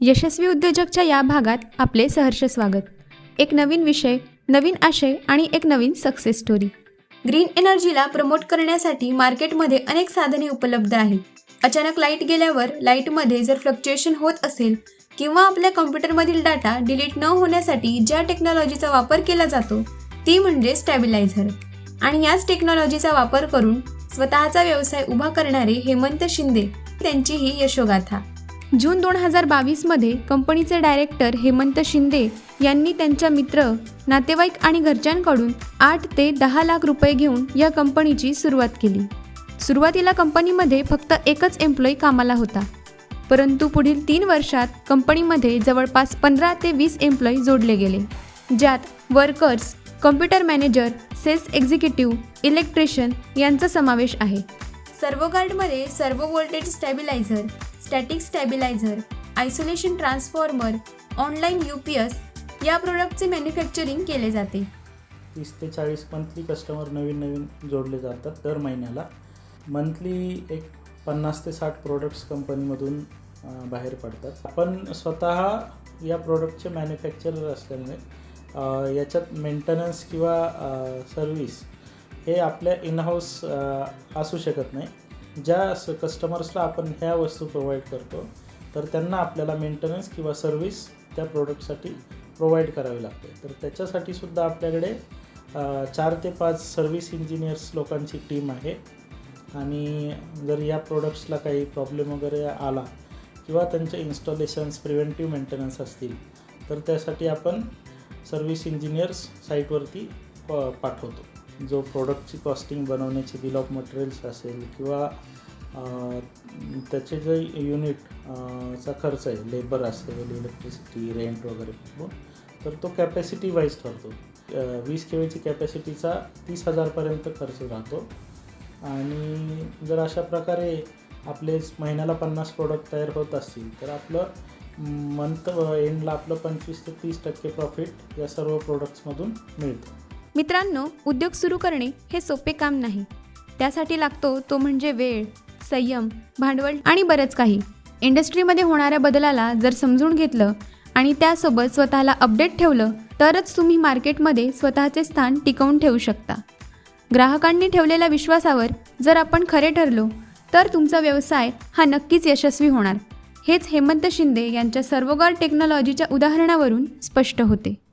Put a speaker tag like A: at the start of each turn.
A: यशस्वी उद्योजकच्या या भागात आपले सहर्ष स्वागत. एक नवीन विषय नवीन आशय आणि एक नवीन सक्सेस स्टोरी ग्रीन एनर्जीला प्रमोट करण्यासाठी मार्केटमध्ये अनेक साधने उपलब्ध आहेत. अचानक लाइट गेल्यावर लाईटमध्ये जर फ्लक्च्युएशन होत असेल किंवा आपल्या कॉम्प्युटरमधील डाटा डिलीट न होण्यासाठी ज्या टेक्नॉलॉजीचा वापर केला जातो ती म्हणजे स्टॅबिलायझर आणि याच टेक्नॉलॉजीचा वापर करून स्वतःचा व्यवसाय उभा करणारे हेमंत शिंदे त्यांची ही यशोगाथा. जून दोन हजार बावीसमध्ये कंपनीचे डायरेक्टर हेमंत शिंदे यांनी त्यांच्या मित्र नातेवाईक आणि घरच्यांकडून आठ ते दहा लाख रुपये घेऊन या कंपनीची सुरुवात केली. सुरुवातीला कंपनीमध्ये फक्त एकच एम्प्लॉई कामाला होता. परंतु पुढील तीन वर्षात कंपनीमध्ये जवळपास पंधरा ते वीस एम्प्लॉई जोडले गेले ज्यात workers computer manager sales executive electrician यांचा समावेश आहे. Servo गार्डमध्ये servo voltage stabiliser static stabiliser isolation transformer online U P S या प्रोडक्टचे मॅन्युफॅक्चरिंग केले जाते.
B: तीस ते चाळीस मंथली कस्टमर नवीन नवीन जोडले जातात दर महिन्याला. मंथली एक पन्नास ते साठ प्रोडक्ट्स कंपनीमधून बाहेर पडतात. आपण स्वतः या प्रोडक्टचे मॅन्युफॅक्चरर असल्यामुळे याच्यात मेंटेनन्स किंवा सर्व्हिस हे आपल्या इनहाऊस असू शकत नाही. ज्या स कस्टमर्सला आपण ह्या वस्तू प्रोव्हाइड करतो तर त्यांना आपल्याला मेंटेनन्स किंवा सर्व्हिस त्या प्रोडक्टसाठी प्रोव्हाइड करावी लागते. तर त्याच्यासाठी सुद्धा आपल्याकडे चार ते पाच सर्व्हिस इंजिनियर्स लोकांची टीम आहे. आणि जर या प्रोडक्ट्सला काही प्रॉब्लेम वगैरे आला किंवा त्यांचे इन्स्टॉलेशन्स प्रिव्हेंटिव्ह मेंटेनन्स असतील तर त्यासाठी आपण सर्व्हिस इंजिनियर्स साईटवरती प पाठवतो. जो प्रोडक्टची कॉस्टिंग बनवण्याची बिल ऑफ मटेरियल्स असेल किंवा त्याचे जे युनिट चा खर्च आहे लेबर असेल इलेक्ट्रिसिटी रेंट वगैरे तर तो कॅपॅसिटी वाईज ठरतो. वीस के वीची कॅपॅसिटीचा तीस हजारपर्यंत खर्च राहतो. आणि जर अशा प्रकारे आपले महिन्याला पन्नास प्रोडक्ट तयार होत असतील तर आपलं मंथ एंडला आपलं पंचवीस ते तीस टक्के प्रॉफिट या सर्व प्रोडक्ट्समधून मिळतं.
A: मित्रांनो उद्योग सुरू करणे हे सोपे काम नाही. त्यासाठी लागतो तो म्हणजे वेळ संयम भांडवल आणि बरंच काही. इंडस्ट्रीमध्ये होणाऱ्या बदलाला जर समजून घेतलं आणि त्यासोबत स्वतःला अपडेट ठेवलं तरच तुम्ही मार्केटमध्ये स्वतःचे स्थान टिकवून ठेवू शकता. ग्राहकांनी ठेवलेल्या विश्वासावर जर आपण खरे ठरलो तर तुमचा व्यवसाय हा नक्कीच यशस्वी होणार. हेच हेमंत शिंदे यांच्या सर्वगार टेक्नॉलॉजीच्या उदाहरणावरून स्पष्ट होते.